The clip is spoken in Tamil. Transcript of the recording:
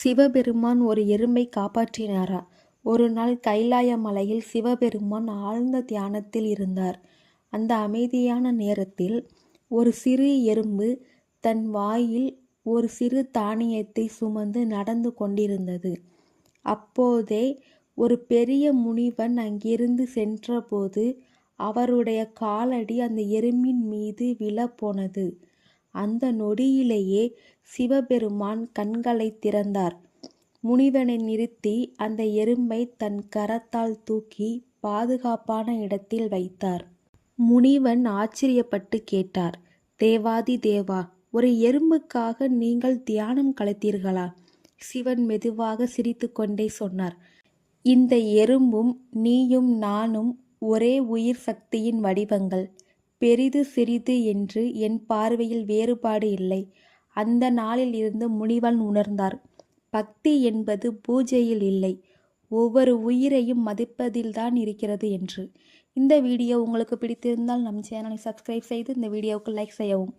சிவபெருமான் ஒரு எறும்பை காப்பாற்றினாரா? ஒரு நாள் கைலாய மலையில் சிவபெருமான் ஆழ்ந்த தியானத்தில் இருந்தார். அந்த அமைதியான நேரத்தில் ஒரு சிறு எறும்பு தன் வாயில் ஒரு சிறு தானியத்தை சுமந்து நடந்து கொண்டிருந்தது. அப்போதே ஒரு பெரிய முனிவன் அங்கிருந்து சென்றபோது அவருடைய காலடி அந்த எறும்பின் மீது விழப்போனது. அந்த நொடியிலேயே சிவபெருமான் கண்களை திறந்தார். முனிவனை நிறுத்தி அந்த எறும்பை தன் கரத்தால் தூக்கி பாதுகாப்பான இடத்தில் வைத்தார். முனிவன் ஆச்சரியப்பட்டு கேட்டார் தேவாதி தேவா ஒரு எறும்புக்காக நீங்கள் தியானம் கலைத்தீர்களா? சிவன் மெதுவாக சிரித்துக்கொண்டே சொன்னார் இந்த எறும்பும் நீயும் நானும் ஒரே உயிர் சக்தியின் வடிவங்கள். பெரிது சிறிது என்று என் பார்வையில் வேறுபாடு இல்லை. அந்த நாளில் இருந்து முனிவன் உணர்ந்தார். பக்தி என்பது பூஜையில் இல்லை. ஒவ்வொரு உயிரையும் மதிப்பதில்தான் இருக்கிறது என்று. இந்த வீடியோ உங்களுக்கு பிடித்திருந்தால் நம் சேனலை சப்ஸ்கிரைப் செய்து இந்த வீடியோவுக்கு லைக் செய்யவும்.